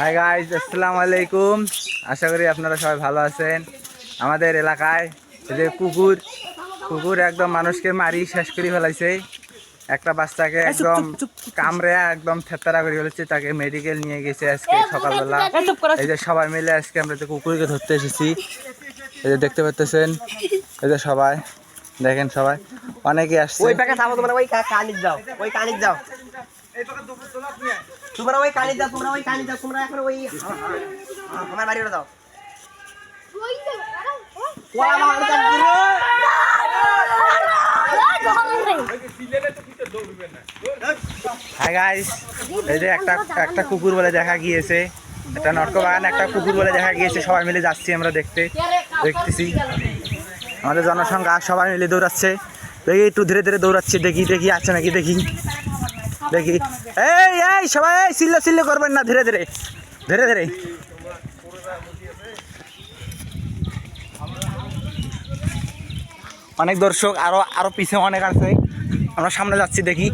Hi guys আসসালামু আলাইকুম আশা করি আপনারা সবাই ভালো আছেন। আমাদের এলাকায় এই যে কুকুর কুকুর একদম মানুষকে মারি শেষ করে ফেলাইছে। একটা বাচ্চাকে একদম কামড়ে একদম থেতারা করে ফেলেছে তাকে মেডিকেল নিয়ে গেছে আজকে সকালবেলা। এই যে সবাই মিলে আজকে আমরা যে কুকুরকে ধরতে এসেছি এই যে দেখতে পাচ্ছেন এই যে সবাই দেখেন সবাই অনেকে আসছে। ওই প্যাকে থামো তোমরা ওই কানিক যাও ওই কানিক যাও। তোমরা ওই তোমরা ওই তোমরা এখন ওই আমার বাড়ি হাই গাইস এই যে একটা একটা কুকুর বলে দেখা গিয়েছে। একটা নটকবাগান একটা কুকুর বলে দেখা গিয়েছে। সবাই মিলে যাচ্ছি আমরা দেখতে দেখতেছি। আমাদের জনসংখ্যা সবাই মিলে দৌড়াচ্ছে। দেখি একটু ধীরে ধীরে দৌড়াচ্ছে দেখি দেখি আছে নাকি দেখি। দেখি। এই এই, সবাই, এই চিল্লা চিল্লা করবেন না, ধীরে ধীরে। ধীরে ধীরে। অনেক দর্শক, আরও আরও পিছে অনেক আছে। আমরা সামনে যাচ্ছি, দেখি।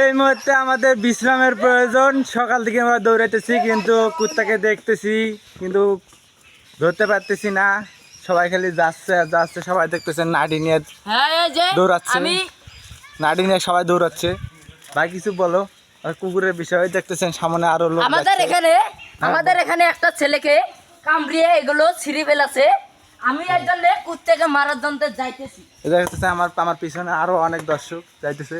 এই মুহূর্তে আমাদের বিশ্রামের প্রয়োজন। সকাল থেকে আমরা দৌড়াইতেছি কিন্তু কুত্তাকে দেখতেছি কিন্তু ধরতে পারতেছি না। সবাই খালি যাচ্ছে যাচ্ছে সবাই দেখতেছেন নাডি নিয়ে হ্যাঁ দৌড়াচ্ছে। নাডি নিয়ে সবাই দৌড়াচ্ছে। ভাই কিছু বলো। আর কুকুরের বিষয়ে দেখতেছেন সামনে আরও লোক আমাদের এখানে আমাদের এখানে একটা ছেলেকে কামড়িয়ে এগুলো ছিঁড়ি ফেলাছে। আমি একজন কুত্তাকে মারার জন্য যাইতেছি। দেখতেছে আমার আমার পিছনে আরও অনেক দর্শক যাইতেছে।